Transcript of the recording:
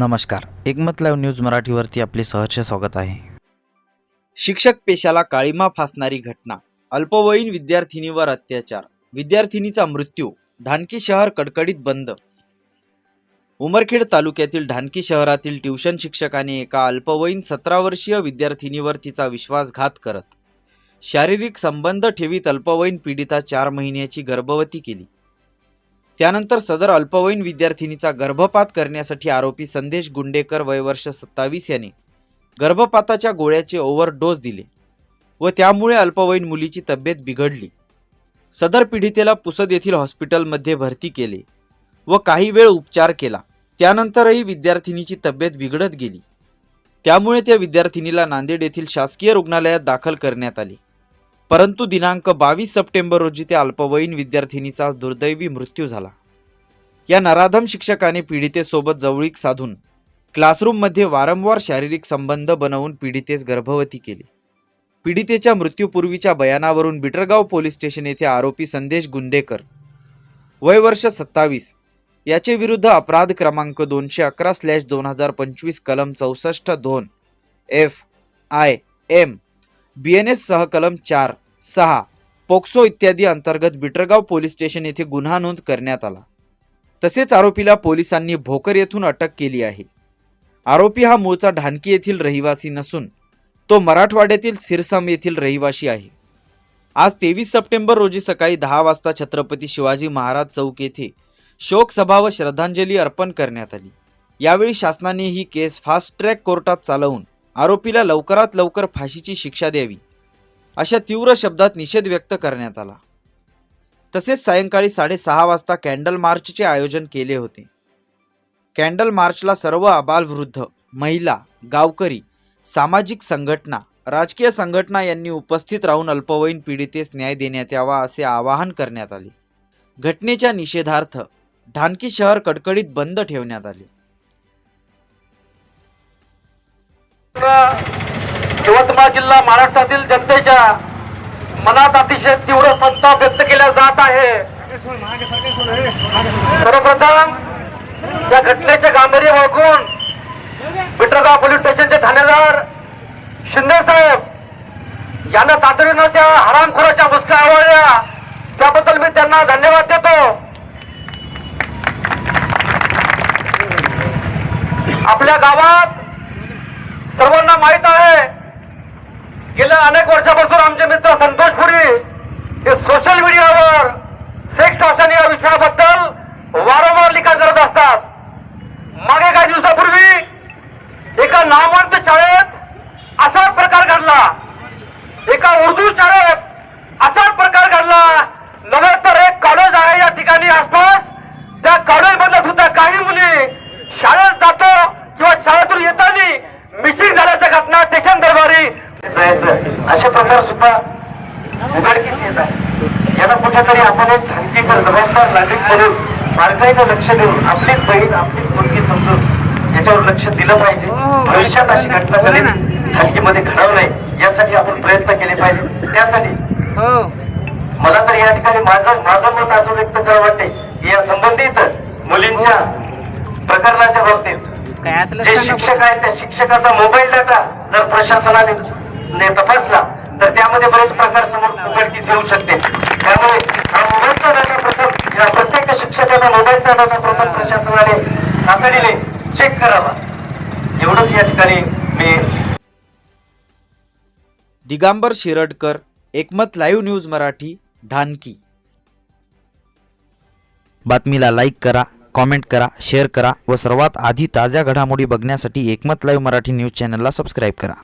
नमस्कार. एकमत live news मराठीवरती आपले सहर्ष स्वागत आहे. शिक्षक पेशाला काळीमा फासणारी घटना. अल्पवयीन विद्यार्थिनीवर अत्याचार. विद्यार्थिनीचा मृत्यू. ढानकी शहर कडकडीत बंद. उमरखेड तालुक्यातील ढानकी शहरातील ट्युशन शिक्षकाने एका अल्पवयीन सतरा वर्षीय विद्यार्थिनीवर तिचा विश्वासघात करत. शारीरिक संबंध ठेवीत अल्पवयीन पीडिता चार महिन्याची गर्भवती केली. त्यानंतर सदर अल्पवयीन विद्यार्थिनीचा गर्भपात करण्यासाठी आरोपी संदेश गुंडेकर वयवर्ष सत्तावीस याने गर्भपाताच्या गोळ्याचे ओव्हरडोस दिले व त्यामुळे अल्पवयीन मुलीची तब्येत बिघडली. सदर पीडितेला पुसद येथील हॉस्पिटलमध्ये भरती केले व काही वेळ उपचार केला. त्यानंतरही विद्यार्थिनीची तब्येत बिघडत गेली. त्यामुळे त्या विद्यार्थिनीला नांदेड येथील शासकीय रुग्णालयात दाखल करण्यात आले. परंतु दिनांक बावीस सप्टेंबर रोजी त्या अल्पवयीन विद्यार्थिनीचा दुर्दैवी मृत्यू झाला. या नराधम शिक्षकाने पीडितेसोबत जवळीक साधून क्लासरूममध्ये वारंवार शारीरिक संबंध बनवून पीडितेस गर्भवती केली. पीडितेच्या मृत्यूपूर्वीच्या बयानावरून बिटरगाव पोलीस स्टेशन येथे आरोपी संदेश गुंडेकर वय वर्ष सत्तावीस याचे विरुद्ध अपराध क्रमांक दोनशे अकरा स्लॅश दोन हजार पंचवीस कलम चौसष्ट दोन F I M B N S सह कलम चार सहा पोक्सो इत्यादी अंतर्गत बिटरगाव पोलीस स्टेशन येथे गुन्हा नोंद करण्यात आला. तसेच आरोपीला पोलिसांनी भोकर येथून अटक केली आहे. आरोपी हा मूळचा ढानकी येथील रहिवासी नसून तो मराठवाड्यातील सिरसम येथील रहिवासी आहे. आज तेवीस सप्टेंबर रोजी सकाळी दहा वाजता छत्रपती शिवाजी महाराज चौक येथे शोकसभा व श्रद्धांजली अर्पण करण्यात आली. यावेळी शासनाने ही केस फास्ट ट्रॅक कोर्टात चालवून आरोपीला लवकरात लवकर फाशीची शिक्षा द्यावी. अशा तीव्र शब्दात निषेध व्यक्त करण्यात आला. तसेच सायंकाळी साडेसहा वाजता कॅन्डल मार्चचे आयोजन केले होते. कॅन्डल मार्चला सर्व आबालवृद्ध महिला गावकरी सामाजिक संघटना राजकीय संघटना यांनी उपस्थित राहून अल्पवयीन पीडितेस न्याय देण्यात यावा असे आवाहन करण्यात आले. घटनेच्या निषेधार्थ ढानकी शहर कडकडीत बंद ठेवण्यात आले. यवतमाळ जिल्हा महाराष्ट्रातील जनतेच्या मनात अतिशय तीव्र संताप व्यक्त केला जात आहे. सर्वप्रथम या घटनेचे गांभीर्य ओळखून बिटरगाव पोलीस स्टेशनचे ठाणेदार शिंदे साहेब यांना तातडीनं त्या हरामखोराच्या मुसक्या आवडल्या त्याबद्दल मी त्यांना धन्यवाद देतो. आपल्या गावात सर्वांना माहीत आहे गेल्या अनेक वर्षापासून आमचे मित्र संतोष पुरी हे सोशल मीडियावर सेक्स टॉशन या विषयाबद्दल वारंवार लिखाण करत असतात. मागे काही दिवसापूर्वी एका नामवंत शाळेत असा प्रकार घडला. एका उर्दू शाळेत असा प्रकार घडला नव्हे तर एक कॉलेज आहे या ठिकाणी आसपास त्या कॉलेजमधल्या सुद्धा काही मुली शाळेत जातो किंवा शाळेतून येताना मिसिंग झाल्याच्या घटना स्टेशन दरबारी असे प्रकार सुद्धा उघडकीस येत आहे याला कुठेतरी आपण एक खांतीकर जबाबदार नागरिक म्हणून बारकाईनं लक्ष देऊन आपलीच बहीण आपलीच मुलगी समजून याच्यावर लक्ष दिलं पाहिजे. भविष्यात अशी घटना कधी खाजगीमध्ये घडवू नये यासाठी आपण प्रयत्न केले पाहिजे. त्यासाठी मला तर या ठिकाणी माझं माझं मत असं व्यक्त करावं वाटते की या संबंधित मुलींच्या प्रकरणाच्या बाबतीत जे शिक्षक आहेत त्या शिक्षकाचा मोबाईल डाटा जर प्रशासनाने तपासला तर त्यामध्ये बरेच प्रकार समोर उघडकीस येऊ शकते. त्यामुळे हा मोबाईलचा डाटा प्रथम या प्रत्येक शिक्षकाचा मोबाईलचा डाटा प्रथम प्रशासनाने तातडीने चेक करावा. एवढंच या ठिकाणी मी दिगांबर शिरडकर एकमत लाईव्ह न्यूज मराठी ढानकी बातमीला लाईक करा कॉमेंट करा शेअर करा व सर्वात आधी ताज्या घडामोडी बघण्यासाठी एकमत लाईव्ह मराठी न्यूज चॅनलला सबस्क्राईब करा.